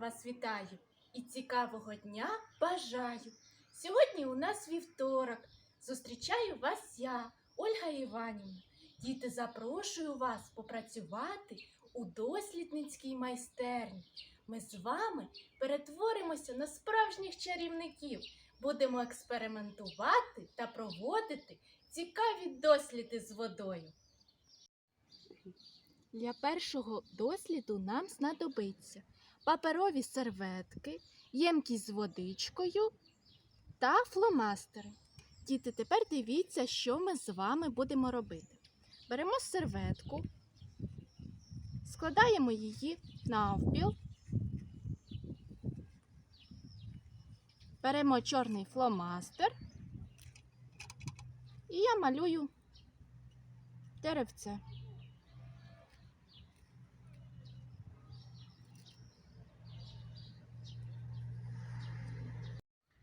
вас вітаю і цікавого дня бажаю. Сьогодні у нас вівторок. Зустрічаю вас я, Ольга Іванівна. Діти, запрошую вас попрацювати у дослідницькій майстерні. Ми з вами перетворимося на справжніх чарівників. Будемо експериментувати та проводити цікаві досліди з водою. Для першого досліду нам знадобиться паперові серветки, ємкість з водичкою та фломастери. Діти, тепер дивіться, що ми з вами будемо робити. Беремо серветку, складаємо її навпіл, беремо чорний фломастер і я малюю деревце.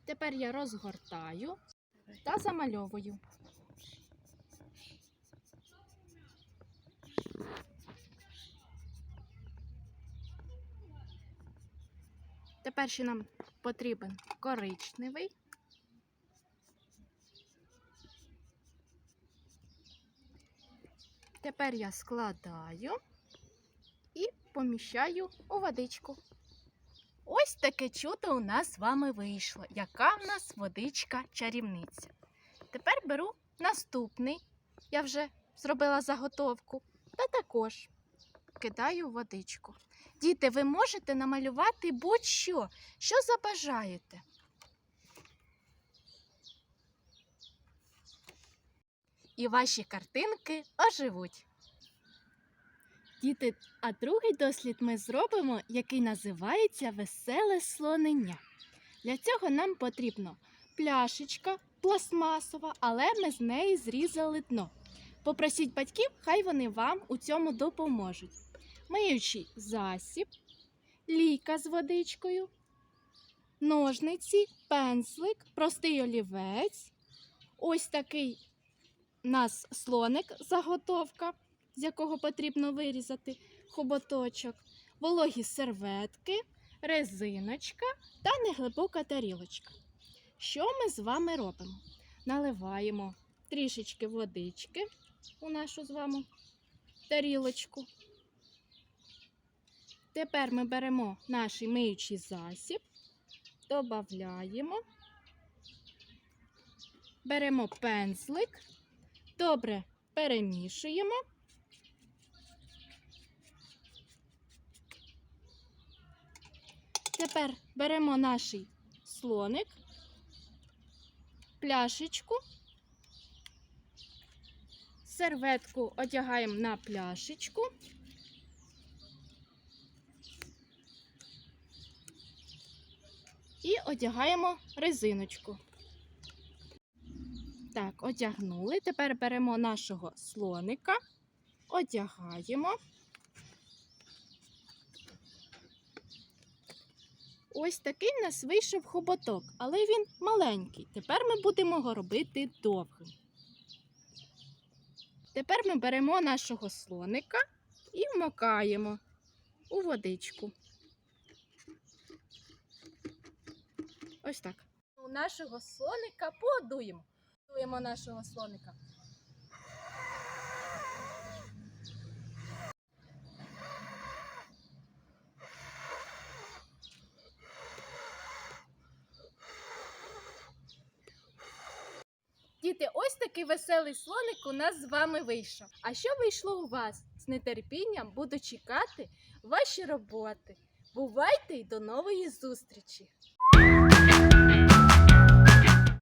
Тепер я розгортаю та замальовую. Тепер ще нам потрібен коричневий. Тепер я складаю і поміщаю у водичку. Ось таке чудо у нас з вами вийшло. Яка в нас водичка чарівниця. Тепер беру наступний. Я вже зробила заготовку. Та також кидаю водичку. Діти, ви можете намалювати будь-що, що забажаєте. І ваші картинки оживуть. Діти, а другий дослід ми зробимо, який називається веселе слонення. Для цього нам потрібно пляшечка пластмасова, але ми з неї зрізали дно. Попросіть батьків, хай вони вам у цьому допоможуть. Миючий засіб, лійка з водичкою, ножниці, пензлик, простий олівець. Ось такий у нас слоник заготовка з якого потрібно вирізати хоботочок, вологі серветки, резиночка та неглибока тарілочка. Що ми з вами робимо? Наливаємо трішечки водички у нашу з вами тарілочку. Тепер ми беремо наш миючий засіб, додаємо, беремо пензлик, добре перемішуємо. Тепер беремо наш слоник, пляшечку, серветку одягаємо на пляшечку. І одягаємо резиночку. Так, одягнули. Тепер беремо нашого слоника, одягаємо. Ось такий в нас вийшов хоботок, але він маленький. Тепер ми будемо його робити довгим. Тепер ми беремо нашого слоника і вмокаємо у водичку. Ось так. У нашого слоника подуємо. Дуємо нашого слоника. Діти, ось такий веселий слоник у нас з вами вийшов. А що вийшло у вас? З нетерпінням буду чекати ваші роботи. Бувайте і до нової зустрічі!